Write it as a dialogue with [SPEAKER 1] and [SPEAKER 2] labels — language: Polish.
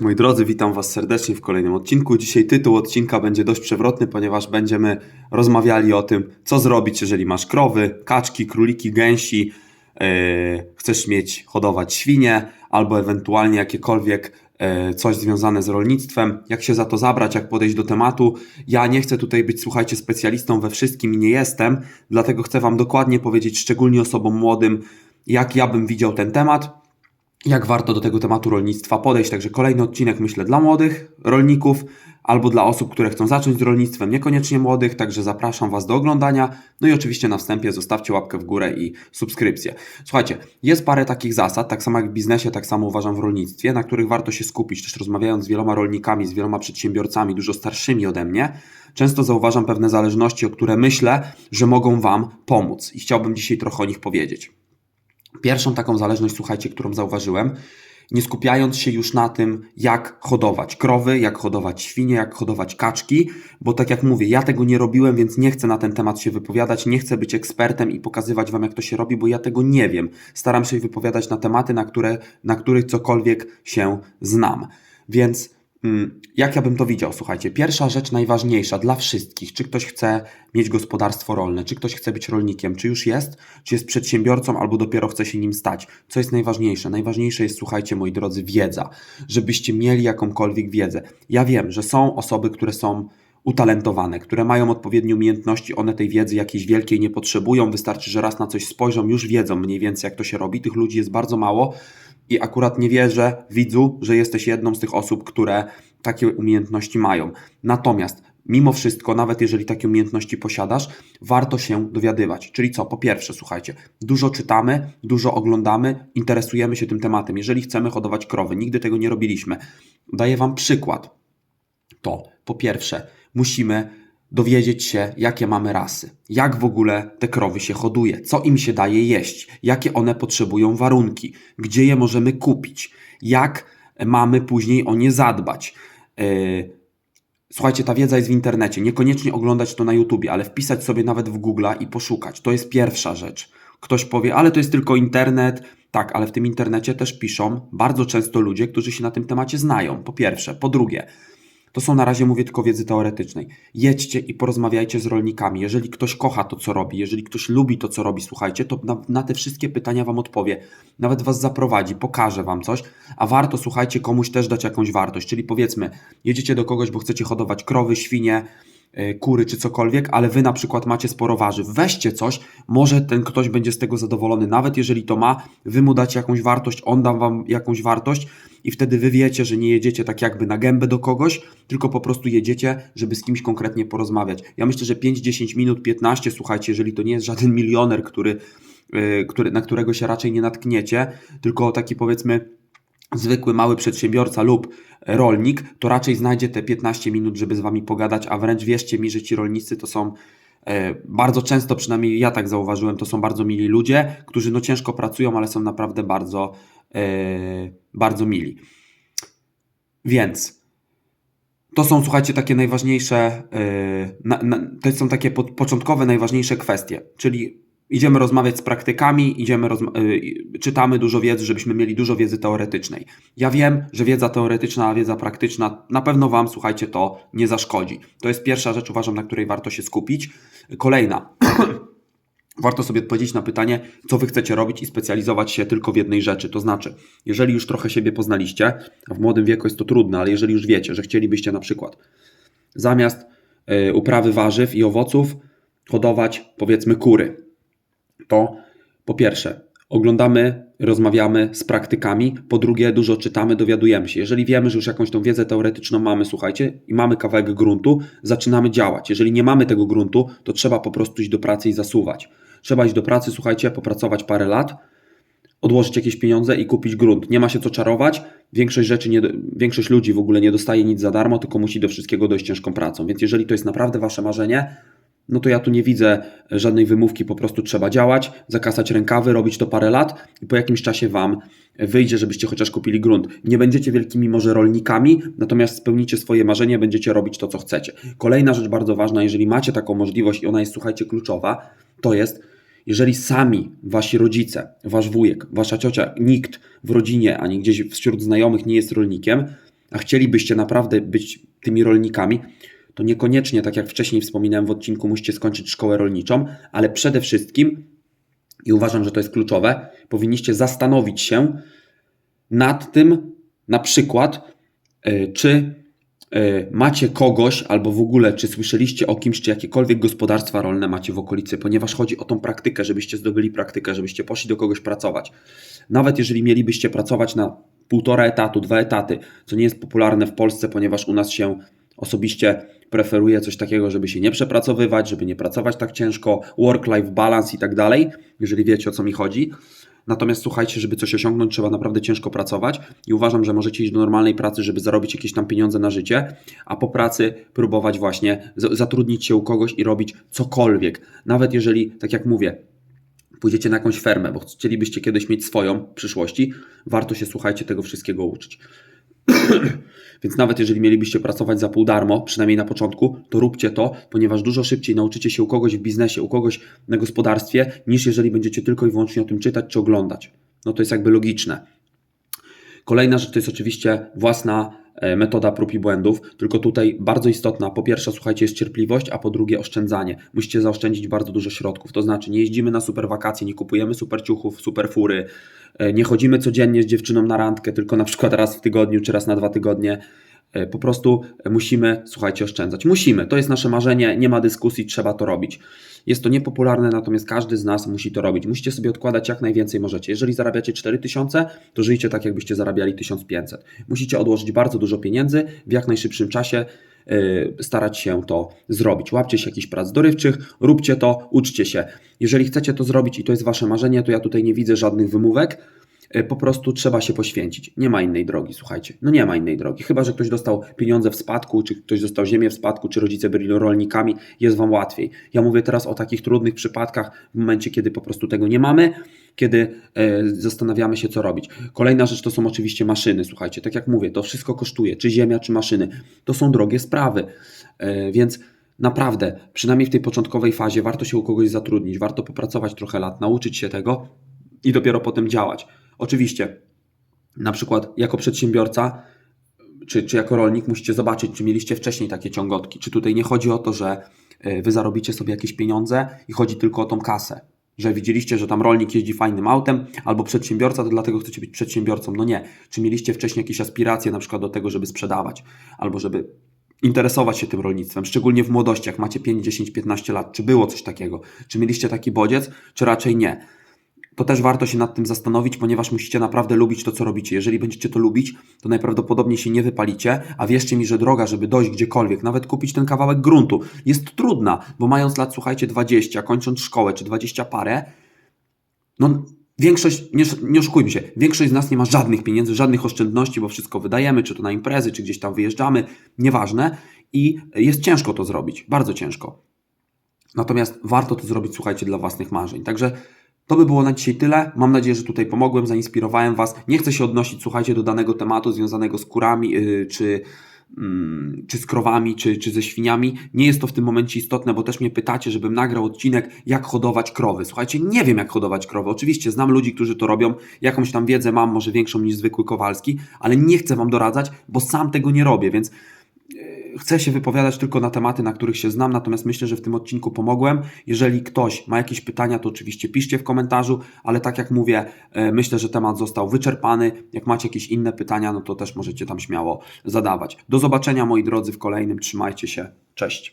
[SPEAKER 1] Moi drodzy, witam Was serdecznie w kolejnym odcinku. Dzisiaj tytuł odcinka będzie dość przewrotny, ponieważ będziemy rozmawiali o tym, co zrobić, jeżeli masz krowy, kaczki, króliki, gęsi, yy, chcesz mieć, hodować świnie, albo ewentualnie jakiekolwiek yy, coś związane z rolnictwem, jak się za to zabrać, jak podejść do tematu. Ja nie chcę tutaj być, słuchajcie, specjalistą we wszystkim i nie jestem, dlatego chcę Wam dokładnie powiedzieć, szczególnie osobom młodym, jak ja bym widział ten temat jak warto do tego tematu rolnictwa podejść. Także kolejny odcinek, myślę, dla młodych rolników albo dla osób, które chcą zacząć z rolnictwem, niekoniecznie młodych. Także zapraszam Was do oglądania. No i oczywiście na wstępie zostawcie łapkę w górę i subskrypcję. Słuchajcie, jest parę takich zasad, tak samo jak w biznesie, tak samo uważam w rolnictwie, na których warto się skupić. Też rozmawiając z wieloma rolnikami, z wieloma przedsiębiorcami, dużo starszymi ode mnie, często zauważam pewne zależności, o które myślę, że mogą Wam pomóc. I chciałbym dzisiaj trochę o nich powiedzieć. Pierwszą taką zależność, słuchajcie, którą zauważyłem, nie skupiając się już na tym, jak hodować krowy, jak hodować świnie, jak hodować kaczki, bo tak jak mówię, ja tego nie robiłem, więc nie chcę na ten temat się wypowiadać, nie chcę być ekspertem i pokazywać Wam, jak to się robi, bo ja tego nie wiem. Staram się wypowiadać na tematy, na, które, na których cokolwiek się znam. Więc jak ja bym to widział? Słuchajcie, pierwsza rzecz najważniejsza dla wszystkich, czy ktoś chce mieć gospodarstwo rolne, czy ktoś chce być rolnikiem, czy już jest, czy jest przedsiębiorcą, albo dopiero chce się nim stać. Co jest najważniejsze? Najważniejsze jest, słuchajcie, moi drodzy, wiedza, żebyście mieli jakąkolwiek wiedzę. Ja wiem, że są osoby, które są utalentowane, które mają odpowiednie umiejętności, one tej wiedzy jakiejś wielkiej nie potrzebują, wystarczy, że raz na coś spojrzą, już wiedzą mniej więcej, jak to się robi. Tych ludzi jest bardzo mało i akurat nie wierzę, widzu, że jesteś jedną z tych osób, które takie umiejętności mają. Natomiast mimo wszystko, nawet jeżeli takie umiejętności posiadasz, warto się dowiadywać. Czyli co? Po pierwsze, słuchajcie, dużo czytamy, dużo oglądamy, interesujemy się tym tematem. Jeżeli chcemy hodować krowy, nigdy tego nie robiliśmy. Daję Wam przykład. To po pierwsze, musimy dowiedzieć się, jakie mamy rasy, jak w ogóle te krowy się hoduje, co im się daje jeść, jakie one potrzebują warunki, gdzie je możemy kupić, jak mamy później o nie zadbać. E, słuchajcie, ta wiedza jest w internecie. Niekoniecznie oglądać to na YouTubie, ale wpisać sobie nawet w Google i poszukać. To jest pierwsza rzecz. Ktoś powie, ale to jest tylko internet. Tak, ale w tym internecie też piszą bardzo często ludzie, którzy się na tym temacie znają. Po pierwsze. Po drugie, to są na razie, mówię tylko wiedzy teoretycznej. Jedźcie i porozmawiajcie z rolnikami. Jeżeli ktoś kocha to, co robi, jeżeli ktoś lubi to, co robi, słuchajcie, to na, na te wszystkie pytania Wam odpowie. Nawet Was zaprowadzi, pokaże Wam coś, a warto, słuchajcie, komuś też dać jakąś wartość. Czyli powiedzmy, jedziecie do kogoś, bo chcecie hodować krowy, świnie, kury czy cokolwiek, ale wy na przykład macie sporo warzyw. Weźcie coś, może ten ktoś będzie z tego zadowolony, nawet jeżeli to ma, wy mu dacie jakąś wartość, on da wam jakąś wartość i wtedy wy wiecie, że nie jedziecie tak jakby na gębę do kogoś, tylko po prostu jedziecie, żeby z kimś konkretnie porozmawiać. Ja myślę, że 5, 10 minut, 15, słuchajcie, jeżeli to nie jest żaden milioner, który, e, który, na którego się raczej nie natkniecie, tylko taki powiedzmy zwykły mały przedsiębiorca lub rolnik, to raczej znajdzie te 15 minut, żeby z Wami pogadać, a wręcz wierzcie mi, że ci rolnicy to są e, bardzo często, przynajmniej ja tak zauważyłem, to są bardzo mili ludzie, którzy no ciężko pracują, ale są naprawdę bardzo, e, bardzo mili. Więc to są, słuchajcie, takie najważniejsze, e, to są takie początkowe, najważniejsze kwestie, czyli Idziemy rozmawiać z praktykami, idziemy y, czytamy dużo wiedzy, żebyśmy mieli dużo wiedzy teoretycznej. Ja wiem, że wiedza teoretyczna, wiedza praktyczna na pewno Wam, słuchajcie, to nie zaszkodzi. To jest pierwsza rzecz, uważam, na której warto się skupić. Kolejna. warto sobie odpowiedzieć na pytanie, co Wy chcecie robić i specjalizować się tylko w jednej rzeczy. To znaczy, jeżeli już trochę siebie poznaliście, a w młodym wieku jest to trudne, ale jeżeli już wiecie, że chcielibyście na przykład zamiast y, uprawy warzyw i owoców hodować, powiedzmy, kury to po pierwsze, oglądamy, rozmawiamy z praktykami, po drugie, dużo czytamy, dowiadujemy się. Jeżeli wiemy, że już jakąś tą wiedzę teoretyczną mamy, słuchajcie, i mamy kawałek gruntu, zaczynamy działać. Jeżeli nie mamy tego gruntu, to trzeba po prostu iść do pracy i zasuwać. Trzeba iść do pracy, słuchajcie, popracować parę lat, odłożyć jakieś pieniądze i kupić grunt. Nie ma się co czarować. Większość rzeczy, nie, większość ludzi w ogóle nie dostaje nic za darmo, tylko musi do wszystkiego dojść ciężką pracą. Więc jeżeli to jest naprawdę wasze marzenie, no to ja tu nie widzę żadnej wymówki, po prostu trzeba działać, zakasać rękawy, robić to parę lat i po jakimś czasie Wam wyjdzie, żebyście chociaż kupili grunt. Nie będziecie wielkimi może rolnikami, natomiast spełnicie swoje marzenie, będziecie robić to, co chcecie. Kolejna rzecz bardzo ważna, jeżeli macie taką możliwość i ona jest, słuchajcie, kluczowa, to jest, jeżeli sami wasi rodzice, wasz wujek, wasza ciocia, nikt w rodzinie ani gdzieś wśród znajomych nie jest rolnikiem, a chcielibyście naprawdę być tymi rolnikami, to niekoniecznie, tak jak wcześniej wspominałem w odcinku, musicie skończyć szkołę rolniczą, ale przede wszystkim, i uważam, że to jest kluczowe, powinniście zastanowić się nad tym, na przykład, y, czy y, macie kogoś, albo w ogóle, czy słyszeliście o kimś, czy jakiekolwiek gospodarstwa rolne macie w okolicy, ponieważ chodzi o tą praktykę, żebyście zdobyli praktykę, żebyście poszli do kogoś pracować. Nawet jeżeli mielibyście pracować na półtora etatu, dwa etaty, co nie jest popularne w Polsce, ponieważ u nas się osobiście preferuje coś takiego, żeby się nie przepracowywać, żeby nie pracować tak ciężko, work-life balance i tak dalej, jeżeli wiecie o co mi chodzi. Natomiast słuchajcie, żeby coś osiągnąć, trzeba naprawdę ciężko pracować i uważam, że możecie iść do normalnej pracy, żeby zarobić jakieś tam pieniądze na życie, a po pracy próbować właśnie zatrudnić się u kogoś i robić cokolwiek. Nawet jeżeli, tak jak mówię, pójdziecie na jakąś fermę, bo chcielibyście kiedyś mieć swoją w przyszłości, warto się, słuchajcie, tego wszystkiego uczyć. Więc nawet jeżeli mielibyście pracować za pół darmo, przynajmniej na początku, to róbcie to, ponieważ dużo szybciej nauczycie się u kogoś w biznesie, u kogoś na gospodarstwie, niż jeżeli będziecie tylko i wyłącznie o tym czytać czy oglądać. No to jest jakby logiczne. Kolejna rzecz to jest oczywiście własna metoda prób i błędów, tylko tutaj bardzo istotna, po pierwsze słuchajcie jest cierpliwość, a po drugie oszczędzanie. Musicie zaoszczędzić bardzo dużo środków, to znaczy nie jeździmy na super wakacje, nie kupujemy super ciuchów, super fury, e, nie chodzimy codziennie z dziewczyną na randkę, tylko na przykład raz w tygodniu czy raz na dwa tygodnie. E, Po prostu musimy, słuchajcie, oszczędzać. Musimy, to jest nasze marzenie, nie ma dyskusji, trzeba to robić. Jest to niepopularne, natomiast każdy z nas musi to robić. Musicie sobie odkładać jak najwięcej możecie. Jeżeli zarabiacie 4000, to żyjcie tak, jakbyście zarabiali 1500. Musicie odłożyć bardzo dużo pieniędzy w jak najszybszym czasie. yy, starać się to zrobić. Łapcie się jakichś prac dorywczych, róbcie to, uczcie się. Jeżeli chcecie to zrobić i to jest wasze marzenie, to ja tutaj nie widzę żadnych wymówek. Yy, Po prostu trzeba się poświęcić. Nie ma innej drogi, słuchajcie. No nie ma innej drogi. Chyba, że ktoś dostał pieniądze w spadku, czy ktoś dostał ziemię w spadku, czy rodzice byli rolnikami, jest wam łatwiej. Ja mówię teraz o takich trudnych przypadkach, w momencie, kiedy po prostu tego nie mamy, kiedy e, zastanawiamy się, co robić. Kolejna rzecz to są oczywiście maszyny. Słuchajcie, tak jak mówię, to wszystko kosztuje, czy ziemia, czy maszyny. To są drogie sprawy. E, więc naprawdę, przynajmniej w tej początkowej fazie, warto się u kogoś zatrudnić, warto popracować trochę lat, nauczyć się tego i dopiero potem działać. Oczywiście, na przykład jako przedsiębiorca czy, czy jako rolnik musicie zobaczyć, czy mieliście wcześniej takie ciągotki. Czy tutaj nie chodzi o to, że y, wy zarobicie sobie jakieś pieniądze i chodzi tylko o tą kasę. Że widzieliście, że tam rolnik jeździ fajnym autem, albo przedsiębiorca, to dlatego chcecie być przedsiębiorcą. No nie. Czy mieliście wcześniej jakieś aspiracje na przykład do tego, żeby sprzedawać, albo żeby interesować się tym rolnictwem, szczególnie w młodości, jak macie 5, 10, 15 lat. Czy było coś takiego? Czy mieliście taki bodziec, czy raczej nie? To też warto się nad tym zastanowić, ponieważ musicie naprawdę lubić to, co robicie. Jeżeli będziecie to lubić, to najprawdopodobniej się nie wypalicie, a wierzcie mi, że droga, żeby dojść gdziekolwiek, nawet kupić ten kawałek gruntu, jest trudna, bo mając lat, słuchajcie, 20, kończąc szkołę, czy 20 parę, no większość, nie, nie oszukujmy się, większość z nas nie ma żadnych pieniędzy, żadnych oszczędności, bo wszystko wydajemy, czy to na imprezy, czy gdzieś tam wyjeżdżamy, nieważne i jest ciężko to zrobić, bardzo ciężko. Natomiast warto to zrobić, słuchajcie, dla własnych marzeń. Także to by było na dzisiaj tyle. Mam nadzieję, że tutaj pomogłem, zainspirowałem Was. Nie chcę się odnosić, słuchajcie, do danego tematu związanego z kurami, yy, czy, mm, czy z krowami, czy, czy ze świniami. Nie jest to w tym momencie istotne, bo też mnie pytacie, żebym nagrał odcinek, jak hodować krowy. Słuchajcie, nie wiem, jak hodować krowy. Oczywiście znam ludzi, którzy to robią. Jakąś tam wiedzę mam, może większą niż zwykły Kowalski, ale nie chcę Wam doradzać, bo sam tego nie robię, więc chcę się wypowiadać tylko na tematy, na których się znam, natomiast myślę, że w tym odcinku pomogłem. Jeżeli ktoś ma jakieś pytania, to oczywiście piszcie w komentarzu, ale tak jak mówię, e, myślę, że temat został wyczerpany. Jak macie jakieś inne pytania, no to też możecie tam śmiało zadawać. Do zobaczenia moi drodzy w kolejnym. Trzymajcie się. Cześć.